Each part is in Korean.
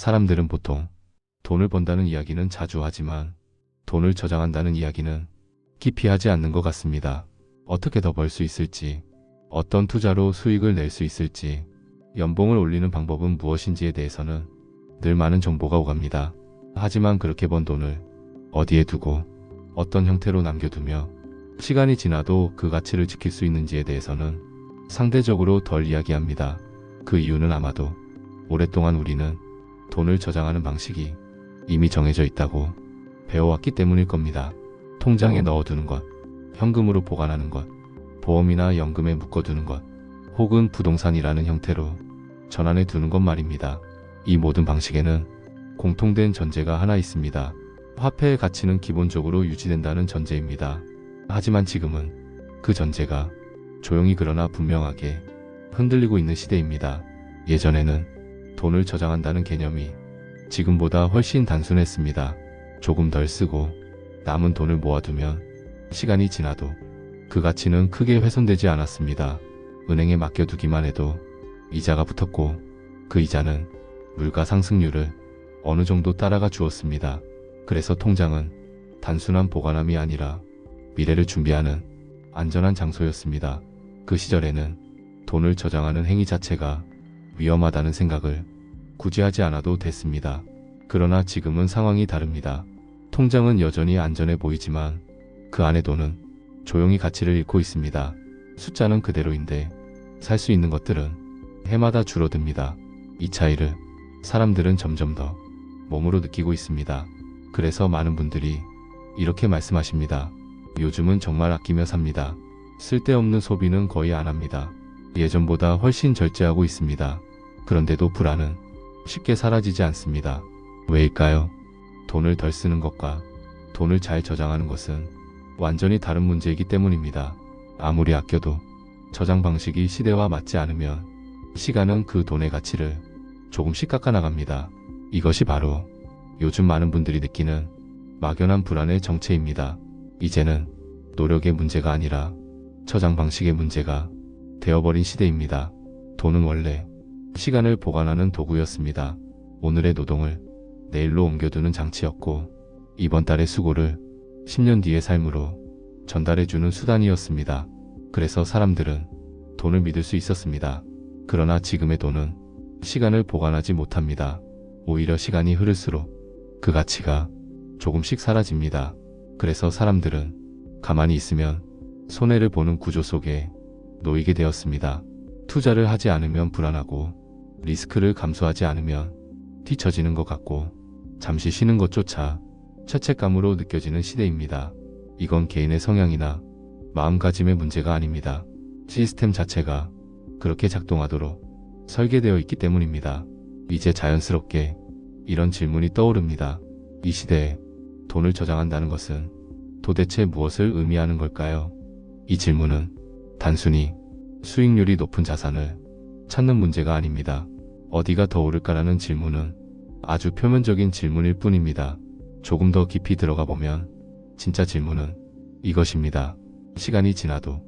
사람들은 보통 돈을 번다는 이야기는 자주 하지만 돈을 저장한다는 이야기는 깊이 하지 않는 것 같습니다. 어떻게 더 벌 수 있을지, 어떤 투자로 수익을 낼 수 있을지, 연봉을 올리는 방법은 무엇인지에 대해서는 늘 많은 정보가 오갑니다. 하지만 그렇게 번 돈을 어디에 두고 어떤 형태로 남겨두며 시간이 지나도 그 가치를 지킬 수 있는지에 대해서는 상대적으로 덜 이야기합니다. 그 이유는 아마도 오랫동안 우리는 돈을 저장하는 방식이 이미 정해져 있다고 배워왔기 때문일 겁니다. 통장에 넣어두는 것, 현금으로 보관하는 것, 보험이나 연금에 묶어두는 것, 혹은 부동산이라는 형태로 전환해 두는 것 말입니다. 이 모든 방식에는 공통된 전제가 하나 있습니다. 화폐의 가치는 기본적으로 유지된다는 전제입니다. 하지만 지금은 그 전제가 조용히 그러나 분명하게 흔들리고 있는 시대입니다. 예전에는 돈을 저장한다는 개념이 지금보다 훨씬 단순했습니다. 조금 덜 쓰고 남은 돈을 모아두면 시간이 지나도 그 가치는 크게 훼손되지 않았습니다. 은행에 맡겨두기만 해도 이자가 붙었고 그 이자는 물가 상승률을 어느 정도 따라가 주었습니다. 그래서 통장은 단순한 보관함이 아니라 미래를 준비하는 안전한 장소였습니다. 그 시절에는 돈을 저장하는 행위 자체가 위험하다는 생각을 굳이 하지 않아도 됐습니다. 그러나 지금은 상황이 다릅니다. 통장은 여전히 안전해 보이지만 그 안의 돈은 조용히 가치를 잃고 있습니다. 숫자는 그대로인데 살 수 있는 것들은 해마다 줄어듭니다. 이 차이를 사람들은 점점 더 몸으로 느끼고 있습니다. 그래서 많은 분들이 이렇게 말씀하십니다. 요즘은 정말 아끼며 삽니다. 쓸데없는 소비는 거의 안 합니다. 예전보다 훨씬 절제하고 있습니다. 그런데도 불안은 쉽게 사라지지 않습니다. 왜일까요? 돈을 덜 쓰는 것과 돈을 잘 저장하는 것은 완전히 다른 문제이기 때문입니다. 아무리 아껴도 저장 방식이 시대와 맞지 않으면 시간은 그 돈의 가치를 조금씩 깎아나갑니다. 이것이 바로 요즘 많은 분들이 느끼는 막연한 불안의 정체입니다. 이제는 노력의 문제가 아니라 저장 방식의 문제가 되어버린 시대입니다. 돈은 원래 시간을 보관하는 도구였습니다. 오늘의 노동을 내일로 옮겨두는 장치였고 이번 달의 수고를 10년 뒤의 삶으로 전달해주는 수단이었습니다. 그래서 사람들은 돈을 믿을 수 있었습니다. 그러나 지금의 돈은 시간을 보관하지 못합니다. 오히려 시간이 흐를수록 그 가치가 조금씩 사라집니다. 그래서 사람들은 가만히 있으면 손해를 보는 구조 속에 놓이게 되었습니다. 투자를 하지 않으면 불안하고 리스크를 감수하지 않으면 뒤처지는 것 같고 잠시 쉬는 것조차 죄책감으로 느껴지는 시대입니다. 이건 개인의 성향이나 마음가짐의 문제가 아닙니다. 시스템 자체가 그렇게 작동하도록 설계되어 있기 때문입니다. 이제 자연스럽게 이런 질문이 떠오릅니다. 이 시대에 돈을 저장한다는 것은 도대체 무엇을 의미하는 걸까요? 이 질문은 단순히 수익률이 높은 자산을 찾는 문제가 아닙니다. 어디가 더 오를까라는 질문은 아주 표면적인 질문일 뿐입니다. 조금 더 깊이 들어가 보면 진짜 질문은 이것입니다. 시간이 지나도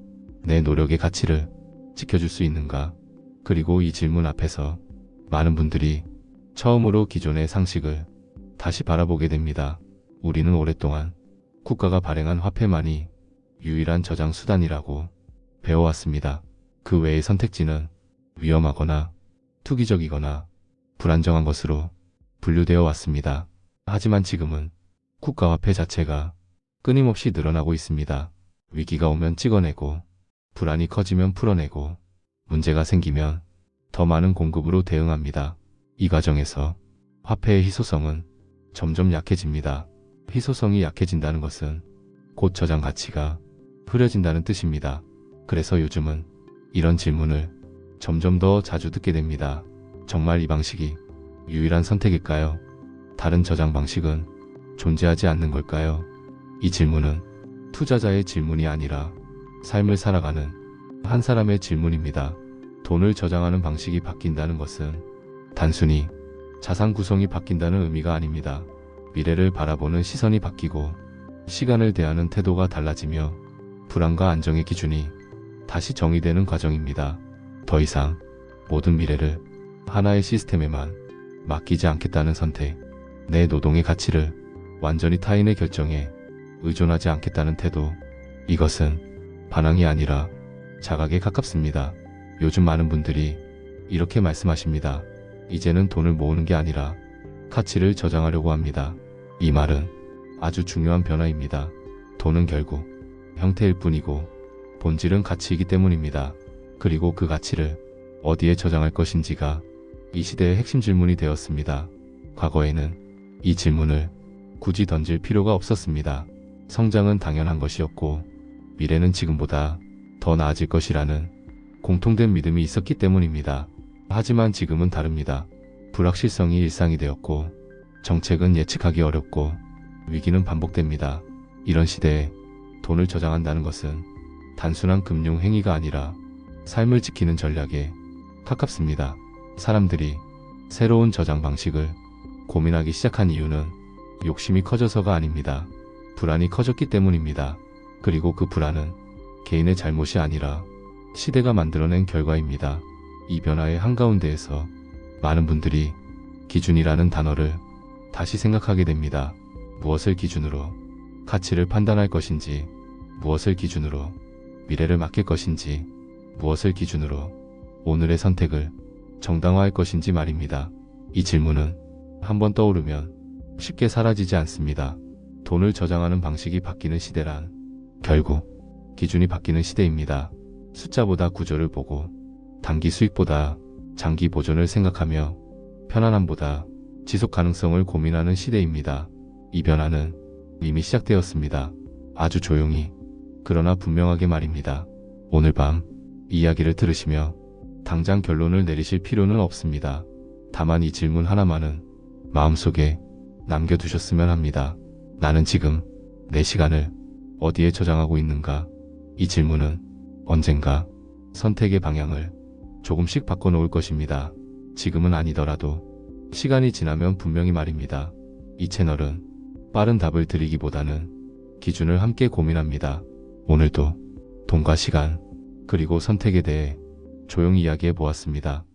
내 노력의 가치를 지켜줄 수 있는가? 그리고 이 질문 앞에서 많은 분들이 처음으로 기존의 상식을 다시 바라보게 됩니다. 우리는 오랫동안 국가가 발행한 화폐만이 유일한 저장 수단이라고 배워왔습니다. 그 외의 선택지는 위험하거나 투기적이거나 불안정한 것으로 분류되어 왔습니다. 하지만 지금은 국가화폐 자체가 끊임없이 늘어나고 있습니다. 위기가 오면 찍어내고 불안이 커지면 풀어내고 문제가 생기면 더 많은 공급으로 대응합니다. 이 과정에서 화폐의 희소성은 점점 약해집니다. 희소성이 약해진다는 것은 곧 저장 가치가 흐려진다는 뜻입니다. 그래서 요즘은 이런 질문을 점점 더 자주 듣게 됩니다. 정말 이 방식이 유일한 선택일까요? 다른 저장 방식은 존재하지 않는 걸까요? 이 질문은 투자자의 질문이 아니라 삶을 살아가는 한 사람의 질문입니다. 돈을 저장하는 방식이 바뀐다는 것은 단순히 자산 구성이 바뀐다는 의미가 아닙니다. 미래를 바라보는 시선이 바뀌고 시간을 대하는 태도가 달라지며 불안과 안정의 기준이 다시 정의되는 과정입니다. 더 이상 모든 미래를 하나의 시스템에만 맡기지 않겠다는 선택, 내 노동의 가치를 완전히 타인의 결정에 의존하지 않겠다는 태도, 이것은 반항이 아니라 자각에 가깝습니다. 요즘 많은 분들이 이렇게 말씀하십니다. 이제는 돈을 모으는 게 아니라 가치를 저장하려고 합니다. 이 말은 아주 중요한 변화입니다. 돈은 결국 형태일 뿐이고 본질은 가치이기 때문입니다. 그리고 그 가치를 어디에 저장할 것인지가 이 시대의 핵심 질문이 되었습니다. 과거에는 이 질문을 굳이 던질 필요가 없었습니다. 성장은 당연한 것이었고 미래는 지금보다 더 나아질 것이라는 공통된 믿음이 있었기 때문입니다. 하지만 지금은 다릅니다. 불확실성이 일상이 되었고 정책은 예측하기 어렵고 위기는 반복됩니다. 이런 시대에 돈을 저장한다는 것은 단순한 금융 행위가 아니라 삶을 지키는 전략에 가깝습니다. 사람들이 새로운 저장 방식을 고민하기 시작한 이유는 욕심이 커져서가 아닙니다. 불안이 커졌기 때문입니다. 그리고 그 불안은 개인의 잘못이 아니라 시대가 만들어낸 결과입니다. 이 변화의 한가운데에서 많은 분들이 기준이라는 단어를 다시 생각하게 됩니다. 무엇을 기준으로 가치를 판단할 것인지, 무엇을 기준으로 미래를 맡길 것인지, 무엇을 기준으로 오늘의 선택을 정당화할 것인지 말입니다. 이 질문은 한번 떠오르면 쉽게 사라지지 않습니다. 돈을 저장하는 방식이 바뀌는 시대란 결국 기준이 바뀌는 시대입니다. 숫자보다 구조를 보고 단기 수익보다 장기 보존을 생각하며 편안함보다 지속 가능성을 고민하는 시대입니다. 이 변화는 이미 시작되었습니다. 아주 조용히 그러나 분명하게 말입니다. 오늘 밤 이야기를 들으시며 당장 결론을 내리실 필요는 없습니다. 다만 이 질문 하나만은 마음속에 남겨두셨으면 합니다. 나는 지금 내 시간을 어디에 저장하고 있는가? 이 질문은 언젠가 선택의 방향을 조금씩 바꿔놓을 것입니다. 지금은 아니더라도 시간이 지나면 분명히 말입니다. 이 채널은 빠른 답을 드리기보다는 기준을 함께 고민합니다. 오늘도 돈과 시간, 그리고 선택에 대해 조용히 이야기해 보았습니다.